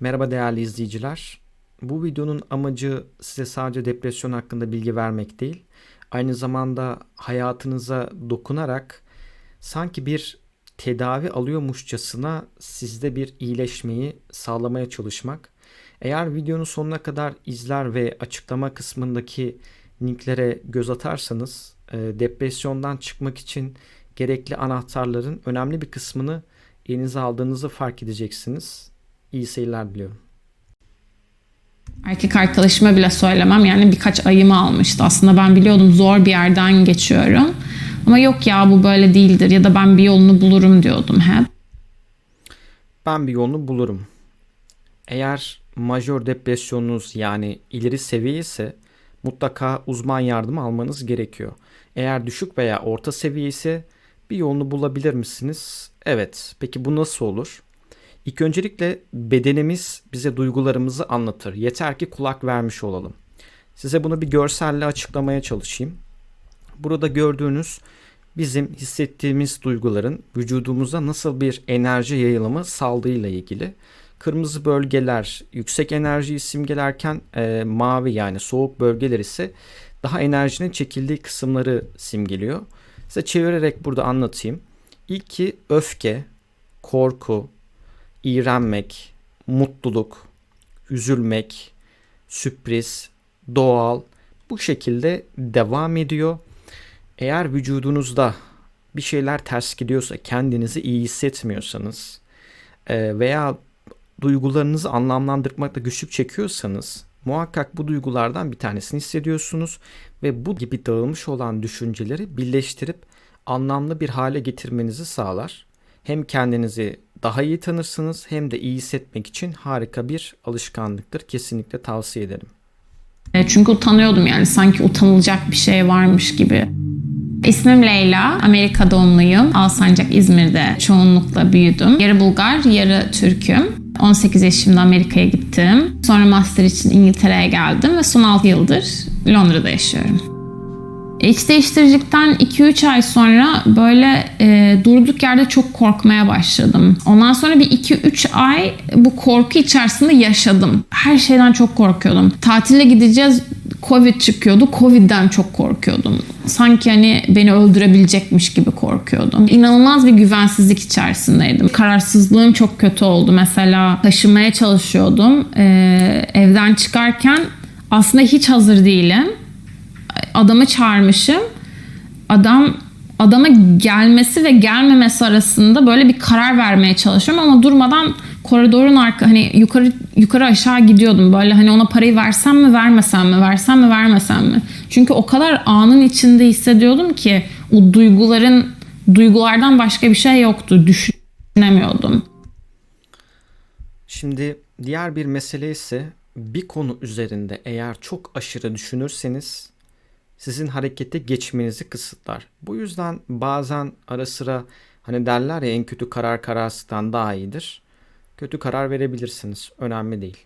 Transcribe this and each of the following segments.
Merhaba değerli izleyiciler. Bu videonun amacı size sadece depresyon hakkında bilgi vermek değil, aynı zamanda hayatınıza dokunarak sanki bir tedavi alıyormuşçasına sizde bir iyileşmeyi sağlamaya çalışmak. Eğer videonun sonuna kadar izler ve açıklama kısmındaki linklere göz atarsanız e, depresyondan çıkmak için gerekli anahtarların önemli bir kısmını elinize aldığınızı fark edeceksiniz. İyi seyirler diliyorum. Erkek arkadaşıma bile söylemem. Yani birkaç ayımı almıştı. Aslında ben biliyordum zor bir yerden geçiyorum. Ama yok ya bu böyle değildir ya da ben bir yolunu bulurum diyordum hep. Ben bir yolunu bulurum. Eğer majör depresyonunuz yani ileri seviye ise mutlaka uzman yardım almanız gerekiyor. Eğer düşük veya orta seviye ise bir yolunu bulabilir misiniz? Evet. Peki bu nasıl olur? İlk öncelikle bedenimiz bize duygularımızı anlatır. Yeter ki kulak vermiş olalım. Size bunu bir görselle açıklamaya çalışayım. Burada gördüğünüz bizim hissettiğimiz duyguların vücudumuza nasıl bir enerji yayılımı saldığıyla ilgili. Kırmızı bölgeler yüksek enerjiyi simgelerken e, mavi yani soğuk bölgeler ise daha enerjinin çekildiği kısımları simgeliyor. Size çevirerek burada anlatayım. İlk ki öfke, korku, iğrenmek, mutluluk, üzülmek, sürpriz, doğal bu şekilde devam ediyor. Eğer vücudunuzda bir şeyler ters gidiyorsa, kendinizi iyi hissetmiyorsanız e, veya duygularınızı anlamlandırmakta güçlük çekiyorsanız muhakkak bu duygulardan bir tanesini hissediyorsunuz ve bu gibi dağılmış olan düşünceleri birleştirip anlamlı bir hale getirmenizi sağlar. Hem kendinizi daha iyi tanırsınız hem de iyi hissetmek için harika bir alışkanlıktır. Kesinlikle tavsiye ederim. E, Çünkü utanıyordum yani sanki utanılacak bir şey varmış gibi. İsmim Leyla, Amerika doğumluyum. Alsancak, İzmir'de çoğunlukla büyüdüm. Yarı Bulgar, yarı Türk'üm. 18 yaşımda Amerika'ya gittim. Sonra master için İngiltere'ye geldim ve son 6 yıldır Londra'da yaşıyorum. İç değiştiricilikten 2-3 ay sonra böyle e, durduk yerde çok korkmaya başladım. Ondan sonra bir 2-3 ay bu korku içerisinde yaşadım. Her şeyden çok korkuyordum. Tatile gideceğiz, Covid çıkıyordu. Covid'den çok korkuyordum. Sanki hani beni öldürebilecekmiş gibi korkuyordum. İnanılmaz bir güvensizlik içerisindeydim. Kararsızlığım çok kötü oldu. Mesela taşımaya çalışıyordum. Ee, evden çıkarken aslında hiç hazır değilim adamı çağırmışım. Adam adama gelmesi ve gelmemesi arasında böyle bir karar vermeye çalışıyorum ama durmadan koridorun arka hani yukarı yukarı aşağı gidiyordum. Böyle hani ona parayı versem mi, vermesem mi, versem mi, vermesem mi? Çünkü o kadar anın içinde hissediyordum ki o duyguların duygulardan başka bir şey yoktu. Düşünemiyordum. Şimdi diğer bir mesele ise bir konu üzerinde eğer çok aşırı düşünürseniz sizin harekete geçmenizi kısıtlar. Bu yüzden bazen ara sıra hani derler ya en kötü karar kararsızdan daha iyidir. Kötü karar verebilirsiniz. Önemli değil.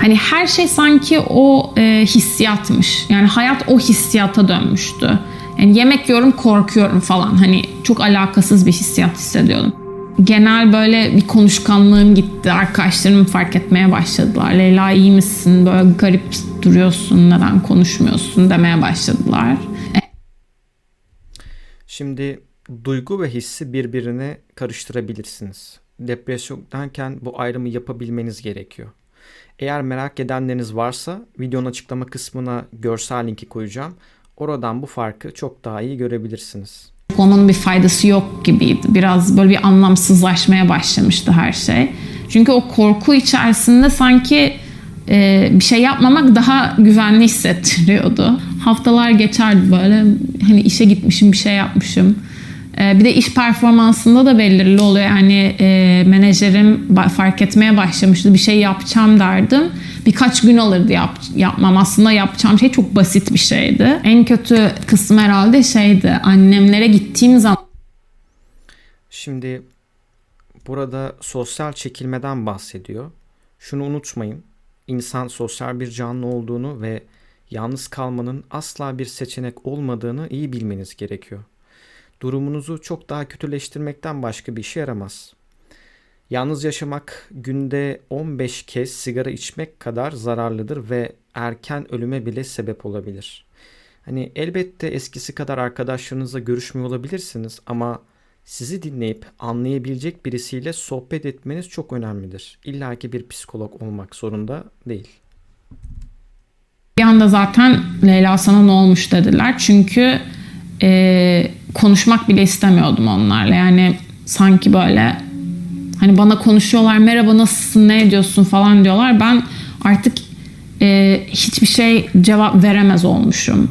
Hani her şey sanki o e, hissiyatmış. Yani hayat o hissiyata dönmüştü. Yani yemek yiyorum korkuyorum falan. Hani çok alakasız bir hissiyat hissediyordum genel böyle bir konuşkanlığım gitti. Arkadaşlarım fark etmeye başladılar. Leyla iyi misin? Böyle garip duruyorsun. Neden konuşmuyorsun demeye başladılar. Şimdi duygu ve hissi birbirine karıştırabilirsiniz. Depresyondayken bu ayrımı yapabilmeniz gerekiyor. Eğer merak edenleriniz varsa videonun açıklama kısmına görsel linki koyacağım. Oradan bu farkı çok daha iyi görebilirsiniz. Onun bir faydası yok gibiydi. Biraz böyle bir anlamsızlaşmaya başlamıştı her şey. Çünkü o korku içerisinde sanki e, bir şey yapmamak daha güvenli hissettiriyordu. Haftalar geçerdi böyle hani işe gitmişim bir şey yapmışım. E, bir de iş performansında da belirli oluyor. Yani e, menajerim fark etmeye başlamıştı bir şey yapacağım derdim birkaç gün alırdı yap, yapmam. Aslında yapacağım şey çok basit bir şeydi. En kötü kısım herhalde şeydi. Annemlere gittiğim zaman Şimdi burada sosyal çekilmeden bahsediyor. Şunu unutmayın. İnsan sosyal bir canlı olduğunu ve Yalnız kalmanın asla bir seçenek olmadığını iyi bilmeniz gerekiyor. Durumunuzu çok daha kötüleştirmekten başka bir işe yaramaz. Yalnız yaşamak günde 15 kez sigara içmek kadar zararlıdır ve erken ölüme bile sebep olabilir. Hani elbette eskisi kadar arkadaşlarınızla görüşmüyor olabilirsiniz ama sizi dinleyip anlayabilecek birisiyle sohbet etmeniz çok önemlidir. İlla ki bir psikolog olmak zorunda değil. Bir anda zaten Leyla sana ne olmuş dediler. Çünkü e, konuşmak bile istemiyordum onlarla. Yani sanki böyle hani bana konuşuyorlar merhaba nasılsın ne ediyorsun falan diyorlar. Ben artık e, hiçbir şey cevap veremez olmuşum.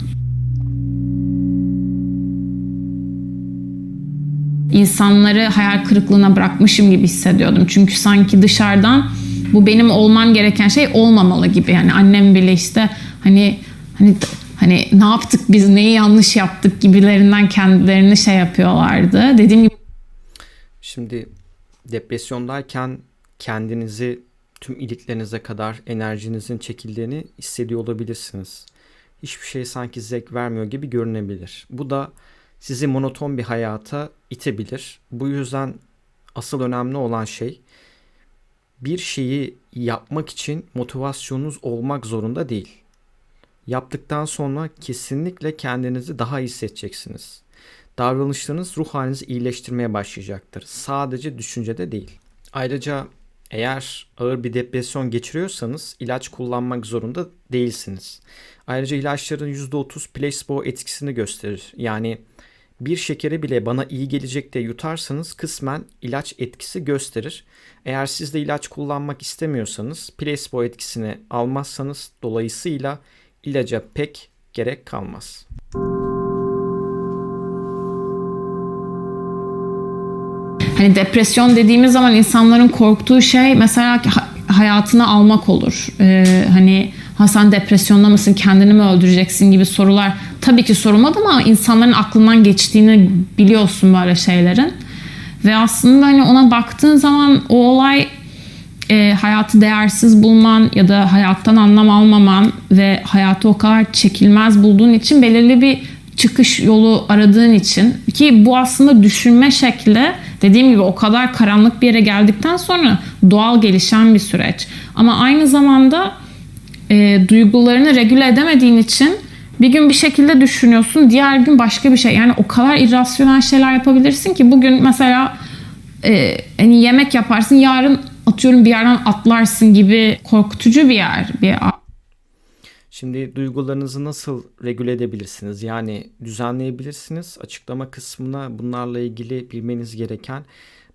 İnsanları hayal kırıklığına bırakmışım gibi hissediyordum. Çünkü sanki dışarıdan bu benim olmam gereken şey olmamalı gibi. Yani annem bile işte hani hani hani ne yaptık biz neyi yanlış yaptık gibilerinden kendilerini şey yapıyorlardı. Dediğim gibi Şimdi depresyondayken kendinizi tüm iliklerinize kadar enerjinizin çekildiğini hissediyor olabilirsiniz. Hiçbir şey sanki zevk vermiyor gibi görünebilir. Bu da sizi monoton bir hayata itebilir. Bu yüzden asıl önemli olan şey bir şeyi yapmak için motivasyonunuz olmak zorunda değil. Yaptıktan sonra kesinlikle kendinizi daha iyi hissedeceksiniz. Davranışlarınız ruh halinizi iyileştirmeye başlayacaktır. Sadece düşüncede değil. Ayrıca eğer ağır bir depresyon geçiriyorsanız ilaç kullanmak zorunda değilsiniz. Ayrıca ilaçların %30 placebo etkisini gösterir. Yani bir şekeri bile bana iyi gelecek diye yutarsanız kısmen ilaç etkisi gösterir. Eğer siz de ilaç kullanmak istemiyorsanız placebo etkisini almazsanız dolayısıyla ilaca pek gerek kalmaz. Hani depresyon dediğimiz zaman insanların korktuğu şey mesela ha- hayatını almak olur. Ee, hani Hasan depresyonda mısın kendini mi öldüreceksin gibi sorular tabii ki sorulmadı ama insanların aklından geçtiğini biliyorsun böyle şeylerin. Ve aslında hani ona baktığın zaman o olay e, hayatı değersiz bulman ya da hayattan anlam almaman ve hayatı o kadar çekilmez bulduğun için belirli bir çıkış yolu aradığın için ki bu aslında düşünme şekli dediğim gibi o kadar karanlık bir yere geldikten sonra doğal gelişen bir süreç. Ama aynı zamanda e, duygularını regüle edemediğin için bir gün bir şekilde düşünüyorsun, diğer gün başka bir şey. Yani o kadar irrasyonel şeyler yapabilirsin ki bugün mesela e, hani yemek yaparsın, yarın atıyorum bir yerden atlarsın gibi korkutucu bir yer. Bir Şimdi duygularınızı nasıl regüle edebilirsiniz? Yani düzenleyebilirsiniz. Açıklama kısmına bunlarla ilgili bilmeniz gereken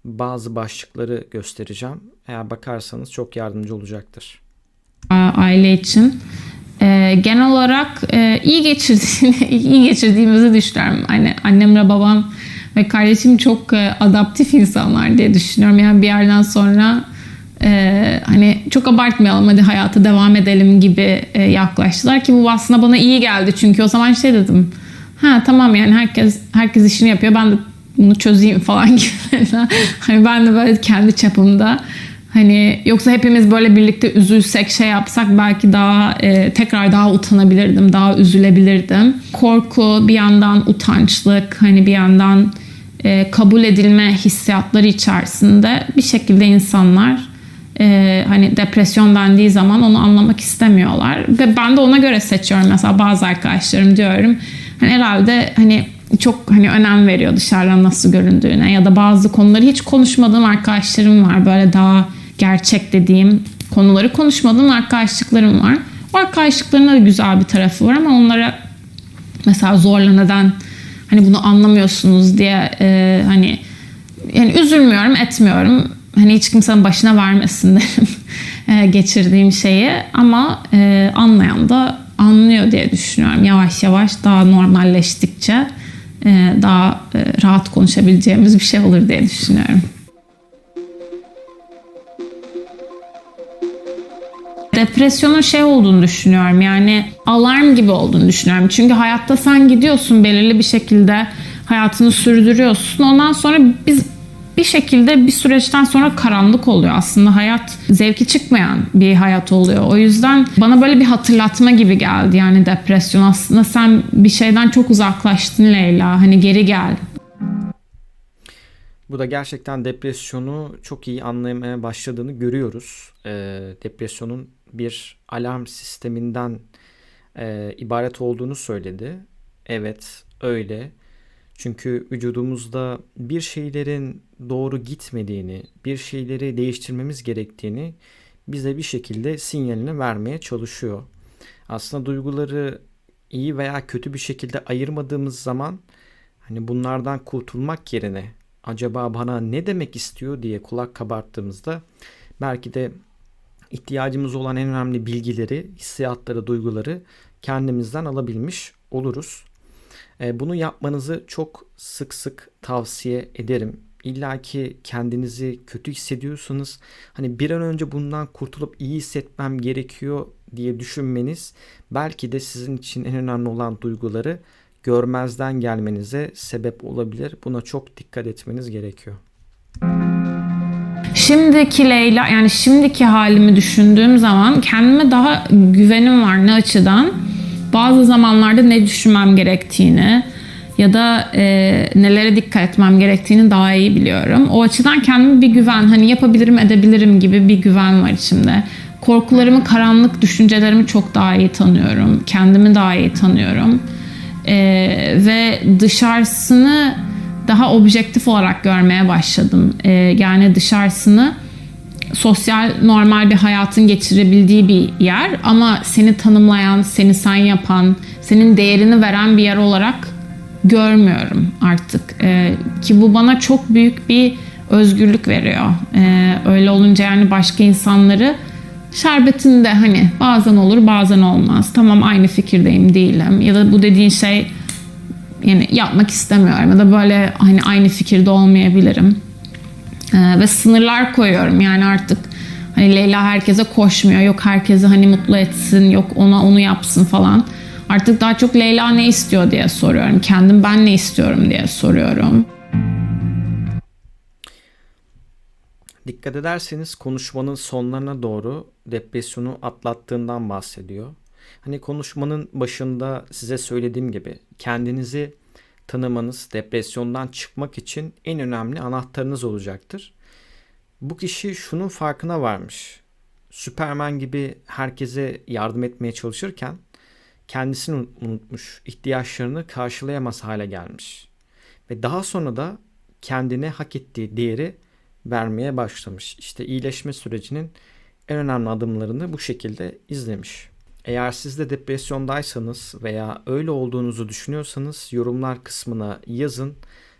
bazı başlıkları göstereceğim. Eğer bakarsanız çok yardımcı olacaktır. aile için. Ee, genel olarak e, iyi geçirdiğini, iyi geçirdiğimizi düşünüyorum. Hani annemle babam ve kardeşim çok e, adaptif insanlar diye düşünüyorum. Yani bir yerden sonra e, hani çok abartmayalım hadi hayata devam edelim gibi e, yaklaştılar ki bu aslında bana iyi geldi çünkü o zaman şey dedim. Ha tamam yani herkes herkes işini yapıyor ben de bunu çözeyim falan gibi. hani ben de böyle kendi çapımda Hani yoksa hepimiz böyle birlikte üzülsek şey yapsak belki daha e, tekrar daha utanabilirdim, daha üzülebilirdim. Korku bir yandan utançlık, hani bir yandan e, kabul edilme hissiyatları içerisinde bir şekilde insanlar e, hani depresyon dendiği zaman onu anlamak istemiyorlar ve ben de ona göre seçiyorum mesela bazı arkadaşlarım diyorum hani herhalde hani çok hani önem veriyor dışarıdan nasıl göründüğüne ya da bazı konuları hiç konuşmadığım arkadaşlarım var böyle daha gerçek dediğim konuları konuşmadığım arkadaşlıklarım var. O arkadaşlıkların da güzel bir tarafı var ama onlara mesela zorla neden hani bunu anlamıyorsunuz diye e, hani yani üzülmüyorum etmiyorum. Hani hiç kimsenin başına vermesin derim e, geçirdiğim şeyi ama e, anlayan da anlıyor diye düşünüyorum. Yavaş yavaş daha normalleştikçe e, daha e, rahat konuşabileceğimiz bir şey olur diye düşünüyorum. Depresyonun şey olduğunu düşünüyorum yani alarm gibi olduğunu düşünüyorum. Çünkü hayatta sen gidiyorsun belirli bir şekilde hayatını sürdürüyorsun. Ondan sonra biz bir şekilde bir süreçten sonra karanlık oluyor. Aslında hayat zevki çıkmayan bir hayat oluyor. O yüzden bana böyle bir hatırlatma gibi geldi. Yani depresyon aslında sen bir şeyden çok uzaklaştın Leyla. Hani geri gel. Bu da gerçekten depresyonu çok iyi anlamaya başladığını görüyoruz. Ee, depresyonun bir alarm sisteminden e, ibaret olduğunu söyledi. Evet, öyle. Çünkü vücudumuzda bir şeylerin doğru gitmediğini, bir şeyleri değiştirmemiz gerektiğini bize bir şekilde sinyalini vermeye çalışıyor. Aslında duyguları iyi veya kötü bir şekilde ayırmadığımız zaman hani bunlardan kurtulmak yerine acaba bana ne demek istiyor diye kulak kabarttığımızda belki de ihtiyacımız olan en önemli bilgileri, hissiyatları, duyguları kendimizden alabilmiş oluruz. E, bunu yapmanızı çok sık sık tavsiye ederim. İlla ki kendinizi kötü hissediyorsanız hani bir an önce bundan kurtulup iyi hissetmem gerekiyor diye düşünmeniz belki de sizin için en önemli olan duyguları görmezden gelmenize sebep olabilir. Buna çok dikkat etmeniz gerekiyor. Şimdiki Leyla yani şimdiki halimi düşündüğüm zaman kendime daha güvenim var ne açıdan? Bazı zamanlarda ne düşünmem gerektiğini ya da e, nelere dikkat etmem gerektiğini daha iyi biliyorum. O açıdan kendime bir güven hani yapabilirim edebilirim gibi bir güven var içimde. Korkularımı, karanlık düşüncelerimi çok daha iyi tanıyorum. Kendimi daha iyi tanıyorum. E, ve dışarısını daha objektif olarak görmeye başladım. E, yani dışarısını sosyal normal bir hayatın geçirebildiği bir yer ama seni tanımlayan, seni sen yapan, senin değerini veren bir yer olarak görmüyorum artık. Ee, ki bu bana çok büyük bir özgürlük veriyor. Ee, öyle olunca yani başka insanları şerbetinde hani bazen olur bazen olmaz. Tamam aynı fikirdeyim değilim ya da bu dediğin şey yani yapmak istemiyorum ya da böyle hani aynı fikirde olmayabilirim. Ee, ve sınırlar koyuyorum. Yani artık hani Leyla herkese koşmuyor yok herkese hani mutlu etsin yok ona onu yapsın falan. Artık daha çok Leyla ne istiyor diye soruyorum. Kendim ben ne istiyorum diye soruyorum. Dikkat ederseniz konuşmanın sonlarına doğru depresyonu atlattığından bahsediyor. Hani konuşmanın başında size söylediğim gibi kendinizi tanımanız depresyondan çıkmak için en önemli anahtarınız olacaktır. Bu kişi şunun farkına varmış. Süperman gibi herkese yardım etmeye çalışırken kendisini unutmuş, ihtiyaçlarını karşılayamaz hale gelmiş. Ve daha sonra da kendine hak ettiği değeri vermeye başlamış. İşte iyileşme sürecinin en önemli adımlarını bu şekilde izlemiş. Eğer siz de depresyondaysanız veya öyle olduğunuzu düşünüyorsanız yorumlar kısmına yazın.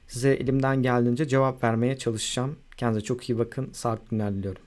Size elimden geldiğince cevap vermeye çalışacağım. Kendinize çok iyi bakın. Sağlıklı günler diliyorum.